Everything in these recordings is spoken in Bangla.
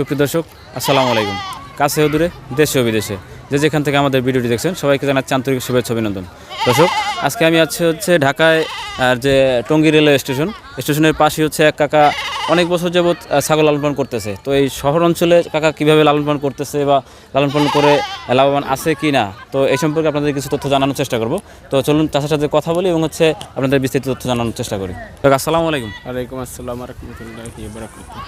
সুপ্রিয় দর্শক, আসসালামু আলাইকুম। কাছে দূরে, দেশে ও বিদেশে। যে যেখান থেকে আমাদের ভিডিওটি দেখছেন, সবাইকে জানাচ্ছি আন্তরিক শুভেচ্ছা, অভিনন্দন। দর্শক, আজকে আমি আছি হচ্ছে ঢাকায়, আর যে টঙ্গি রেলওয়ে স্টেশন, স্টেশনের পাশে হচ্ছে এক কাকা অনেক বছর যাবৎ ছাগল লালন পালন করতেছে। তো এই শহর অঞ্চলে কাকা কীভাবে লালন পালন করতেছে বা লালন পালন করে লাভবান আছে কি না? তো এই সম্পর্কে আপনাদের কিছু তথ্য জানানোর চেষ্টা করব। তো চলুন তার সাথে কথা বলি এবং হচ্ছে আপনাদের বিস্তারিত তথ্য জানানোর চেষ্টা করি। কাকা আসসালামু আলাইকুম। ওয়ালাইকুম আসসালাম রহমতুল্লাহি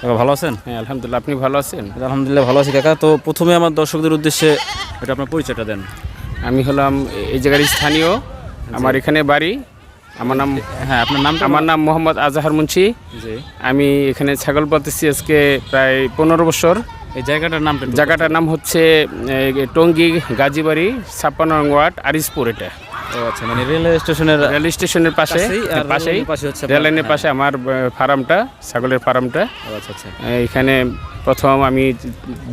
কাকা ভালো আছেন? হ্যাঁ আলহামদুলিল্লাহ। আপনি ভালো আছেন? আলহামদুলিল্লাহ ভালো আছি কাকা। তো প্রথমে আমার দর্শকদের উদ্দেশ্যে এটা আপনার পরিচয়টা দেন। আমি হলাম এই জায়গার স্থানীয়। আমার এখানে বাড়ি। আমার নাম হ্যাঁ আপনার নাম আমার নাম মোহাম্মদ আজাহার মুন্সি। জি। আমি এখানে ছাগল পালতেছি আজকে প্রায় পনেরো বছর। এই জায়গাটার নাম জায়গাটার নাম হচ্ছে টঙ্গী গাজীবাড়ি ছাপ্পান্ন ওয়ার্ড আরিসপুর এটা। ও আচ্ছা মানে রেলওয়ে স্টেশনের রেল স্টেশনের পাশে পাশেই পাশে হচ্ছে আপনার- রেল লাইনের পাশে আমার ফার্মটা ছাগলের ফার্মটা। আচ্ছা আচ্ছা। এখানে প্রথম আমি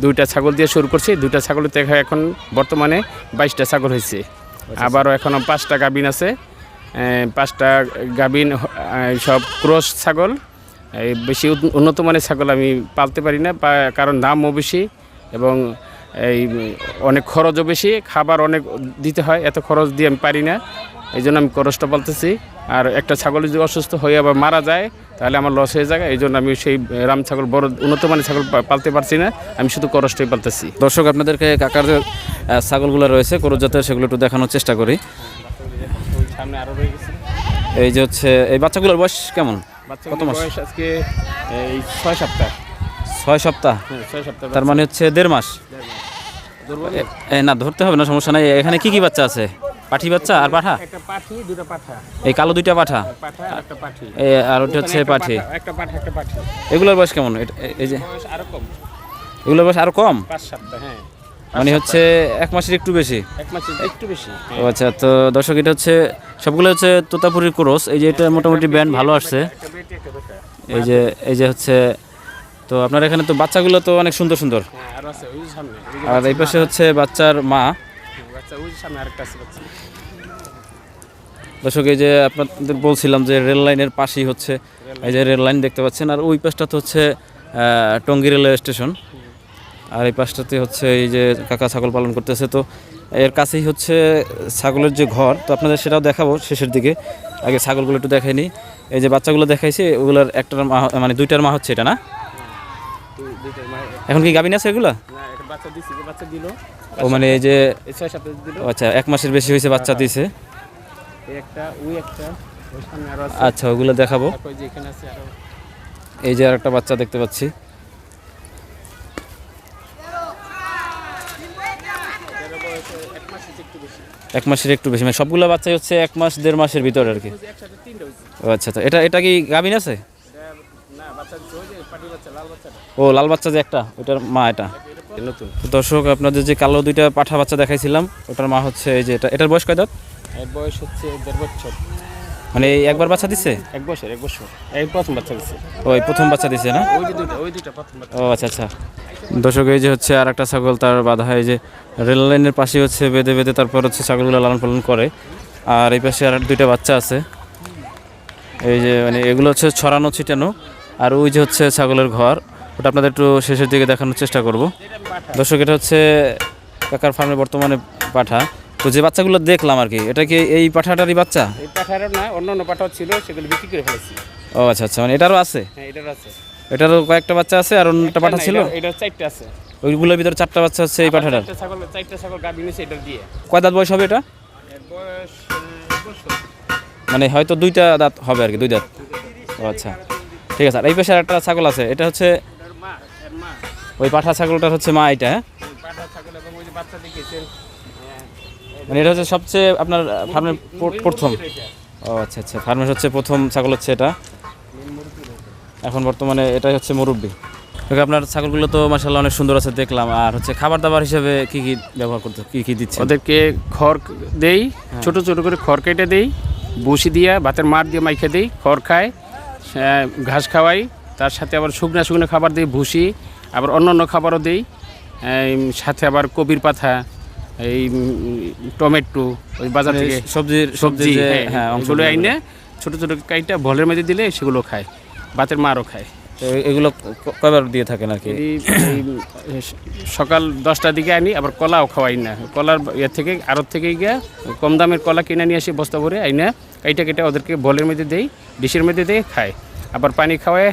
দুইটা ছাগল দিয়ে শুরু করছি। দুইটা ছাগল থেকে এখন বর্তমানে বাইশটা ছাগল হয়েছে। আবারও এখনও পাঁচটা গাভিন আছে। পাঁচটা গাভিন সব ক্রস ছাগল। এই বেশি উন- উন্নত মানের ছাগল আমি পালতে পারি না কারণ দামও বেশি এবং এই, অনেক খরচও বেশি, খাবার অনেক দিতে হয়, এত খরচ দিয়ে আমি পারি না, এই জন্য আমি খরচটা পালতেছি। আর একটা ছাগল যদি অসুস্থ হয়ে আবার মারা যায়, তাহলে আমার লস হয়ে যায়, এই জন্য আমি সেই রাম ছাগল, বড় উন্নত মানের ছাগল পালতে পারছি না, আমি শুধু খরচটাই পালতেছি। দর্শক, আপনাদেরকে কাকার যে ছাগলগুলো রয়েছে কোনো জাতের, সেগুলো একটু দেখানোর চেষ্টা করি। সামনে আরও রয়ে গেছে। এই যে হচ্ছে এই বাচ্চাগুলোর বয়স কেমন? কত মাস? বয়স আজকে এই ছয় সপ্তাহ। ছয় সপ্তাহ? হ্যাঁ ছয় সপ্তাহ তার মানে হচ্ছে দেড় মাস? না। ধরতে হবে না সমস্যা নাই। এখানে কি কি বাচ্চা আছে? পাঠি বাচ্চা আর পাঠা? একটা পাঠি দুটো পাঠা। এই কালো দুইটা পাঠা? আর একটা পাঠি। এই আর ওটা হচ্ছে পাঠি। একটা পাঠা একটা পাঠি। এগুলোর বয়স কেমন? এই যে বয়স আরও কম। এগুলোর বয়স আরও কম? পাঁচ সপ্তাহ হ্যাঁ। মানে হচ্ছে এক মাসের একটু বেশি? এক মাসের একটু বেশি ও আচ্ছা তো দর্শক এটা হচ্ছে সবগুলো হচ্ছে তোতাপুরির ক্রস। এই যে এটা মোটামুটি ব্যান্ড ভালো আসছে। এই যে এই যে হচ্ছে তো আপনার এখানে তো বাচ্চাগুলো তো অনেক সুন্দর সুন্দর। হ্যাঁ আরও এই পাশে হচ্ছে বাচ্চার মা। বাচ্চা ওই যে সামনে আরেকটা আছে বাচ্চা। দর্শক এই যে আপনাদের বলছিলাম যে রেল লাইনের পাশেই হচ্ছে এই যে রেল লাইন দেখতে পাচ্ছেন। আর ওই পাশটা তো হচ্ছে আহ, টঙ্গী রেলওয়ে স্টেশন। আর এই পাশটাতে হচ্ছে এই যে কাকা ছাগল পালন করতেছে, তো এর কাছেই হচ্ছে ছাগলের যে ঘর, তো আপনাদের সেটাও দেখাবো শেষের দিকে। আগে ছাগলগুলো একটু দেখাইনি এই যে বাচ্চাগুলো দেখাইছে ওগুলোর একটার মা মানে দুইটার মা হচ্ছে এটা না? এখন কি গাবিন আছে এগুলো? ও মানে এই যে আচ্ছা এক মাসের বেশি হয়েছে বাচ্চা দিয়েছে আচ্ছা ওগুলো দেখাবো। এই যে আর একটা বাচ্চা দেখতে পাচ্ছি এটার বয়স এক মাসের একটু বেশি। এক মাসের একটু বেশি। মানে সবগুলো বাচ্চাই হচ্ছে এক মাস দেড় মাসের ভিতরে আর কি। আচ্ছা আচ্ছা। এটা এটা কি গাভিন আছে? ও লাল বাচ্চা যে একটা ওটার মা এটা। এটা নতুন। তো দর্শক আপনাদের যে কালো দুইটা পাঠা বাচ্চা দেখাইছিলাম ওটার মা হচ্ছে এই যে এটা। এটার বয়স কয় দাঁত? বয়স হচ্ছে দেড় বছর। মানে একবার বাচ্চা দিচ্ছে এক বছর এক বছর। এই প্রথম বাচ্চা দিচ্ছে ওই প্রথম বাচ্চা দিছে না? ওই যে দুইটা ওই দুইটা প্রথম বাচ্চা। ও আচ্ছা আচ্ছা। দর্শক এই যে হচ্ছে আর একটা ছাগল তার বাধা হয় যে রেল লাইনের পাশে হচ্ছে বেঁধে বেঁধে তারপর হচ্ছে ছাগলগুলো লালন পালন করে। আর এই পাশে আর দুইটা বাচ্চা আছে। এই যে মানে এগুলো হচ্ছে ছড়ানো ছিটানো। আর ওই যে হচ্ছে ছাগলের ঘর। ওটা আপনাদের একটু শেষের দিকে দেখানোর চেষ্টা করব। দর্শক এটা হচ্ছে কাকার ফার্মে বর্তমানে পাঠা। তো যে বাচ্চাগুলো দেখলাম আর কি এটা কি এই পাঠাটারই বাচ্চা? এই পাঠারও না অন্য অন্য পাঠাও ছিল সেগুলো বিক্রি করে ফেলেছি। ও আচ্ছা আচ্ছা মানে এটারও আছে? হ্যাঁ এটার আছে। এটারও কয়েকটা বাচ্চা আছে আর অন্যটা পাঠা ছিল এটা- চারটে আছে। ওইগুলোর ভিতরে চারটা বাচ্চা হচ্ছে এই পাঠাটার? ছাগল চারটে ছাগল গাভী নিয়েছে এটার দিয়ে। কয় দাঁত বয়স হবে এটা? মানে হয়তো দুইটা দাঁত হবে আর কি দুই দাঁত। ও আচ্ছা। ঠিক আছে আর এই পাশে একটা ছাগল আছে এটা হচ্ছে মা ওই পাঠা ছাগলটার হচ্ছে মা এটা হ্যাঁ? পাঠা ছাগল এবং ওই যে বাচ্চা দেখেছেন হ্যাঁ, মানে এটা হচ্ছে সবচেয়ে আপনার ফার্মের প্রথম। ও আচ্ছা আচ্ছা। ফার্মের হচ্ছে প্রথম ছাগল হচ্ছে এটা। এখন বর্তমানে এটাই হচ্ছে মুরব্বি। আপনার ছাগলগুলো তো মাসাল্লাহ অনেক সুন্দর আছে দেখলাম। আর হচ্ছে খাবার দাবার হিসেবে কি কি ব্যবহার করতে কি কি দিচ্ছে ওদেরকে খড় দেই ছোট ছোট করে খড় কেটে দেই বসি দিয়া ভাতের মার দিয়ে মাইখে দেই খড় খায় ঘাস খাওয়াই তার সাথে আবার শুকনা শুকনো খাবার দিই ভুসি আবার অন্য অন্য খাবারও দিই সাথে আবার কবির পাতা এই টমেটো ওই বাজার থেকে সবজির সবজি হ্যাঁ হ্যাঁ অংশগুলো আইনে ছোটো ছোটো কাইটা ভলের মধ্যে দিলে সেগুলো খায় ভাতের মারও খায়। তো এগুলো কয়বার দিয়ে থাকেন আর কি? সকাল দশটার দিকে আনি আবার কলাও খাওয়াই না। কলার ইয়ে থেকে আড়ত থেকে গিয়ে কম দামের কলা কিনে নিয়ে আসি বস্তা ভরে আইনা কাইটা কেটে ওদেরকে বলের মধ্যে দেই ডিশের মধ্যে দিয়ে খায়। আবার পানি খাওয়ায়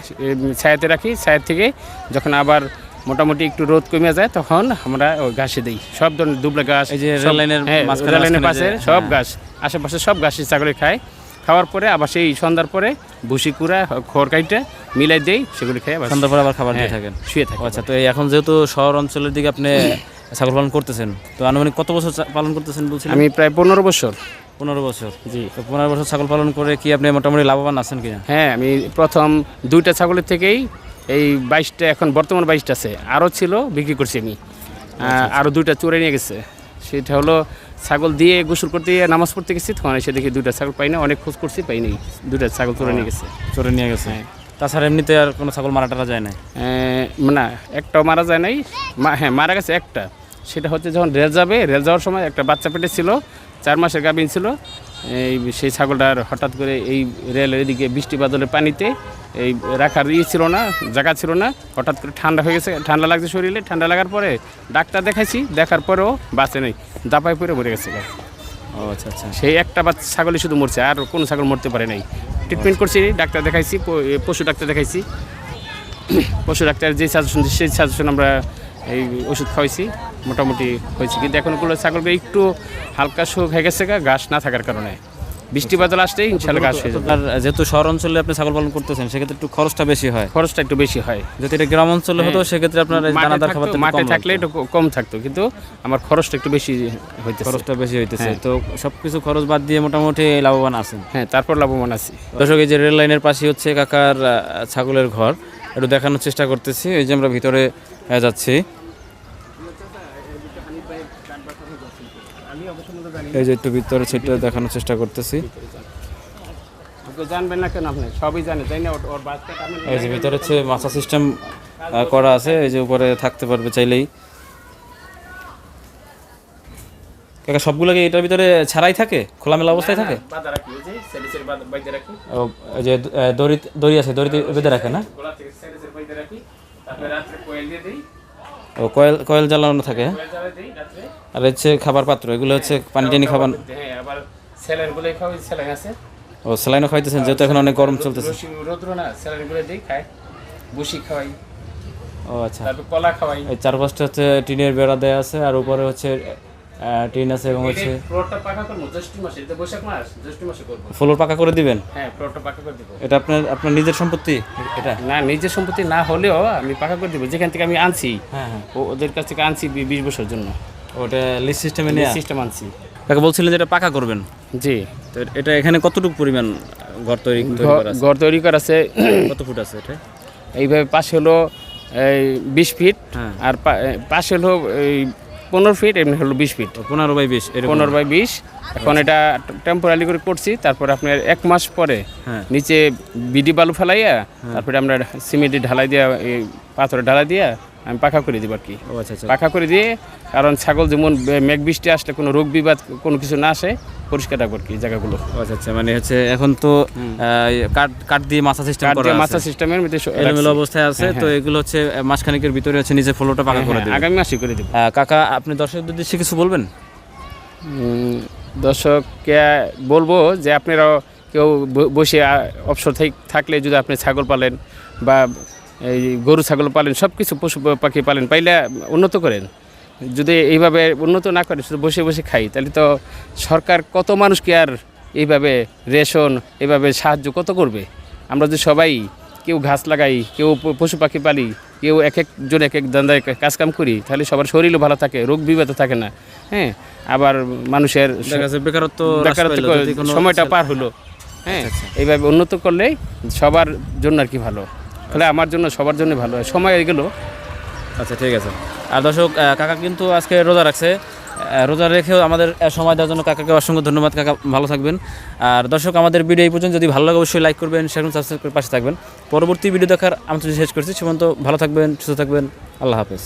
ছায়াতে রাখি ছায়ার থেকে যখন আবার মোটামুটি একটু রোদ কমে যায় তখন আমরা ওই ঘাসে দিই। সব ধরনের দুবলা ঘাস এই যে সব- রেল লাইনের হ্যাঁ, মাঝখানে রেল লাইনের মাঝখানে পাশে সব হ্যাঁ। ঘাস আশেপাশে সব ঘাসই ছাগলে খায়। খাওয়ার পরে আবার সেই সন্ধ্যার পরে ভুসি কুড়া খড় কাইটা মিলাই দেই সেগুলি খেয়ে আবার সন্ধ্যার পর আবার খাবার দিয়ে হ্যাঁ, থাকেন। শুয়ে থাকে আচ্ছা তো এখন যেহেতু শহর অঞ্চলের দিকে আপনি ছাগল পালন করতেছেন তো আনুমানিক কত বছর পালন করতেছেন বলছেন আমি প্রায় পনেরো বছর। পনেরো বছর। জি। তো পনেরো বছর ছাগল পালন করে কি আপনি মোটামুটি লাভবান আছেন কিনা? হ্যাঁ আমি প্রথম দুইটা ছাগলের থেকেই এই বাইশটা এখন বর্তমান বাইশটা আছে। আরও ছিল বিক্রি করছি আমি। আরও দুইটা চড়ে নিয়ে গেছে। সেটা হলো ছাগল দিয়ে গোসল করতে গিয়ে নামাজ পড়তে গেছি তখন এসে দেখি দুইটা ছাগল পাই না অনেক খোঁজ করছি পাইনি দুইটা ছাগল চড়ে নিয়ে গেছে। চড়ে নিয়ে গেছে। হ্যাঁ। তাছাড়া এমনিতে আর কোনো ছাগল মারা টারা যায় না না একটাও মারা যায় নাই। মা- হ্যাঁ মারা গেছে একটা। সেটা হচ্ছে যখন রেল যাবে রেল যাওয়ার সময় একটা বাচ্চা পেটে ছিল চার মাসের গাভিন ছিল। এই সেই ছাগলটার হঠাৎ করে এই রেলের এদিকে বৃষ্টি বাদলের পানিতে এই রাখার ইয়ে ছিল না জায়গা ছিল না। হঠাৎ করে ঠান্ডা হয়ে গেছে ঠান্ডা লাগছে শরীরে। ঠান্ডা লাগার পরে ডাক্তার দেখাইছি দেখার পরেও বাঁচে নেই দাপায় পরে মরে গেছে ও আচ্ছা আচ্ছা। সেই একটা বাচ্চা ছাগলই শুধু মরছে আর কোনো ছাগল মরতে পারে নাই। ট্রিটমেন্ট করছি ডাক্তার দেখাইছি পশু ডাক্তার দেখাইছি। পশু ডাক্তার যে সাজেশন সেই সাজেশন আমরা এই ওষুধ খাওয়াইছি মোটামুটি হয়েছে। কিন্তু এখন ওগুলো ছাগলকে একটু হালকা সুখ হয়ে গেছে গা, ঘাস না থাকার কারণে। বৃষ্টি বাদল আসলেই ইনশাল্লাহ ঘাস হয়ে যাবে। আর যেহেতু শহর অঞ্চলে আপনি ছাগল পালন করতেছেন সেক্ষেত্রে একটু খরচটা বেশি হয়। খরচটা একটু বেশি হয়। যদি এটা গ্রাম অঞ্চলে হতো সেক্ষেত্রে আপনার মাঠে দানাদার খাবার মাঠে থাকলে একটু কম থাকতো। কিন্তু আমার খরচটা একটু বেশি হইতেছে। খরচটা বেশি হইতেছে। হ্যাঁ। তো সবকিছু খরচ বাদ দিয়ে মোটামুটি লাভবান আছেন। হ্যাঁ তারপর লাভবান আছি। দর্শক এই যে রেল লাইনের পাশে হচ্ছে কাকার ছাগলের ঘর। একটু দেখানোর চেষ্টা করতেছি। এই যে আমরা ভিতরে যাচ্ছি। এই যে একটু ভিতরে সেটা দেখানোর চেষ্টা করতেছি। জানবেন না কেন আপনি? সবই জানে তাই না? ওর- এই যে ভিতরে হচ্ছে মাছা সিস্টেম করা আছে এই যে উপরে থাকতে পারবে চাইলেই। কাকা সবগুলো কি এটার ভিতরে ছাড়াই থাকে? খোলামেলা অবস্থায় থাকে? ওই যে দড়ি দড়ি আছে দড়িতে বেঁধে রাখে না? ও কয়েল কয়েল জ্বালানো থাকে হ্যাঁ? আর হচ্ছে খাবার পাত্র এগুলো হচ্ছে পানি টানি খাবার। হ্যাঁ আবার স্যালাইনগুলো খাওয়াই স্যালাইন আছে। ও স্যালাইনও খাইতেছেন যেহেতু এখন অনেক গরম চলতেছে। রসি না স্যালাইনগুলো দিই খায় বুসি খাওয়াই ও আচ্ছা। তারপর কলা খাওয়াই। এই চার হচ্ছে টিনের বেড়া আছে আর উপরে হচ্ছে টিন আছে এবং হচ্ছে ফ্লোরটা পাকা করব জ্যৈষ্ঠ মাসে এটা বৈশাখ মাস জ্যৈষ্ঠ মাসে করব। ফ্লোর পাকা করে দিবেন? হ্যাঁ ফ্লোরটা পাকা করে দিব। এটা আপনার আপনার নিজের সম্পত্তি এটা? না নিজের সম্পত্তি না হলেও আমি পাকা করে দিব যেখান থেকে আমি আনছি হ্যাঁ হ্যাঁ। ওদের কাছ থেকে আনছি বিশ বছর জন্য। ওটা লিস্ট সিস্টেমে নিয়ে? সিস্টেম আনছি। কাকা বলছিলেন যে এটা পাকা করবেন। জি। তো এটা এখানে কতটুকু পরিমাণ ঘর তৈরি ঘর- করা আছে? তৈরি করা আছে। কত ফুট আছে এটা? এইভাবে পাশে হলো এই বিশ ফিট হ্যাঁ। আর পা- পাশে হলো এই পনেরো ফিট এমনি হলো বিশ ফিট। পনেরো বাই বিশ পনেরো বাই বিশ। এখন এটা টেম্পোরারি করে করছি তারপর আপনার এক মাস পরে হ্যাঁ। নিচে বিডি বালু ফেলাইয়া তারপরে আমরা সিমেন্টে ঢালাই দিয়া এই পাথরে ঢালাই দিয়া আমি পাখা করে দিব আর কি। আচ্ছা আচ্ছা। করে দিয়ে কারণ ছাগল যেমন মেঘ বৃষ্টি আসলে কোনো রোগ বিবাদ কোনো কিছু না আসে পরিষ্কার রাখব আর কি জায়গাগুলো। আচ্ছা আচ্ছা মানে হচ্ছে এখন তো কাঠ কাঠ দিয়ে মাথা সিস্টেম কাঠ করা দিয়ে মাথা সিস্টেমের মধ্যে এলোমেলো অবস্থায় আছে তো এগুলো হচ্ছে মাসখানেকের ভিতরে হচ্ছে নিচে ফ্লোরটা পাকা করে হ্যাঁ, দেবে। আগামী মাসে করে দেবো। কাকা আপনি দর্শকদের উদ্দেশ্যে কিছু বলবেন? দর্শককে বলব যে আপনারা কেউ বসে অবসর থাক- থাকলে যদি আপনি ছাগল পালেন বা এই গরু ছাগল পালেন সব কিছু পশু পাখি পালেন পাইলে উন্নত করেন। যদি এইভাবে উন্নত না করে শুধু বসে বসে খাই তাহলে তো সরকার কত মানুষকে আর এইভাবে রেশন এইভাবে সাহায্য কত করবে? আমরা যদি সবাই কেউ ঘাস লাগাই কেউ পশু পাখি পালি কেউ এক একজন এক এক দান্দায় কাজ কাম করি তাহলে সবার শরীরও ভালো থাকে রোগ বিবাদ থাকে না হ্যাঁ? আবার মানুষের বেকারত্ব বেকারত্ব সময়টা পার হলো হ্যাঁ? এইভাবে উন্নত করলে সবার জন্য আর কি ভালো। তাহলে আমার জন্য, সবার জন্য ভালো হয়। সময় এগুলো আচ্ছা ঠিক আছে। আর দর্শক কাকা কিন্তু আজকে রোজা রাখছে। রোজা রেখেও আমাদের সময় দেওয়ার জন্য কাকাকে অসংখ্য ধন্যবাদ। কাকা, ভালো থাকবেন। আর দর্শক, আমাদের ভিডিও এই পর্যন্ত। যদি ভালো লাগে, অবশ্যই লাইক করবেন সেখানে সাবস্ক্রাইব করে পাশে থাকবেন। পরবর্তী ভিডিও দেখার আমি শেষ করছি। সেমন্ত, ভালো থাকবেন, সুস্থ থাকবেন। আল্লাহ হাফেজ।